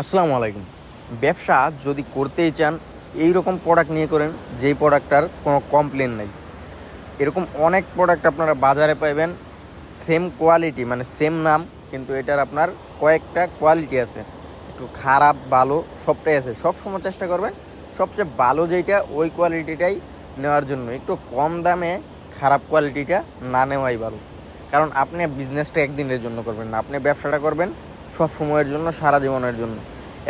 আসসালামু আলাইকুম। ব্যবসা যদি করতেই চান এই রকম প্রোডাক্ট নিয়ে করেন যেই প্রোডাক্টটার কোনো কমপ্লেন নাই। এরকম অনেক প্রোডাক্ট আপনারা বাজারে পাইবেন সেম কোয়ালিটি মানে সেম নাম, কিন্তু এটার আপনার কয়েকটা কোয়ালিটি আছে। একটু খারাপ, ভালো, সবটাই আছে। সব সময় চেষ্টা করবেন, সবচেয়ে ভালো যেইটা, ওই কোয়ালিটিটাই নেওয়ার জন্য। একটু কম দামে খারাপ কোয়ালিটিটা না নেওয়াই ভালো। কারণ আপনি বিজনেসটা একদিনের জন্য করবেন না। আপনি ব্যবসাটা করবেন সব সময়ের জন্য, সারা জীবনের জন্য।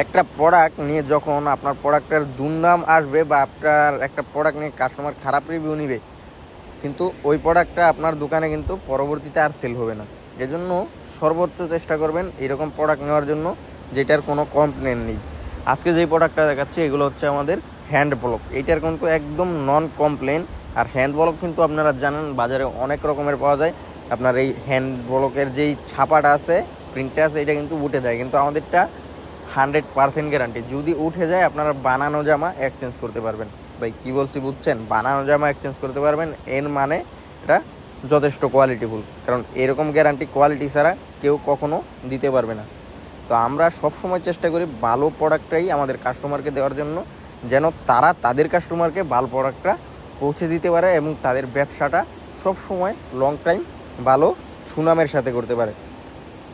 একটা প্রোডাক্ট নিয়ে যখন আপনার প্রোডাক্টের দুর্নাম আসবে বা আপনার একটা প্রোডাক্ট নিয়ে কাস্টমার খারাপ রিভিউ নিবে, কিন্তু ওই প্রোডাক্টটা আপনার দোকানে কিন্তু পরবর্তীতে আর সেল হবে না। এজন্য সর্বোচ্চ চেষ্টা করবেন এরকম প্রোডাক্ট নেওয়ার জন্য, যেটার কোনো কমপ্লেন নেই। আজকে যেই প্রোডাক্টটা দেখাচ্ছি, এগুলো হচ্ছে আমাদের হ্যান্ড ব্লক এইটার কিন্তু একদম নন কমপ্লেন আর হ্যান্ড ব্লক কিন্তু আপনারা জানেন, বাজারে অনেক রকমের পাওয়া যায়। আপনার এই হ্যান্ড ব্লকের যেই ছাপাটা আছে প্রিন্টটা আছে, এটা কিন্তু উঠে যায়। কিন্তু আমাদেরটা হান্ড্রেড পার্সেন্ট গ্যারান্টি যদি উঠে যায়, আপনারা বানানো জামা এক্সচেঞ্জ করতে পারবেন। ভাই, কী বলছি বুঝছেন? বানানো জামা এক্সচেঞ্জ করতে পারবেন, এর মানে এটা যথেষ্ট কোয়ালিটিফুল কারণ এরকম গ্যারান্টি কোয়ালিটি ছাড়া কেউ কখনো দিতে পারবে না। তো আমরা সবসময় চেষ্টা করি ভালো প্রোডাক্টটাই আমাদের কাস্টমারকে দেওয়ার জন্য, যেন তারা তাদের কাস্টমারকে ভালো প্রোডাক্টটা পৌঁছে দিতে পারে এবং তাদের ব্যবসাটা সবসময় লং টাইম ভালো সুনামের সাথে করতে পারে।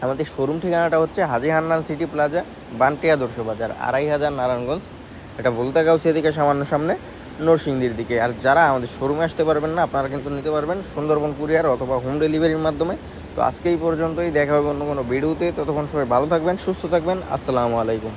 আমাদের শোরুম ঠিকানাটা হচ্ছে হাজি হান্নান সিটি প্লাজা বানটি আদর্শ বাজার আড়াই হাজার নারায়ণগঞ্জ। এটা বলতে গাউছি এদিকে সামান্য সামনে, নরসিংদীর দিকে। আর যারা আমাদের শোরুমে আসতে পারবেন না, আপনারা কিন্তু নিতে পারবেন সুন্দরবন কুরিয়ার অথবা হোম ডেলিভারির মাধ্যমে। তো আজকে এই পর্যন্তই, দেখা হবে অন্য কোনো ভিডিওতে। ততক্ষণ সবাই ভালো থাকবেন, সুস্থ থাকবেন। আসসালামু আলাইকুম।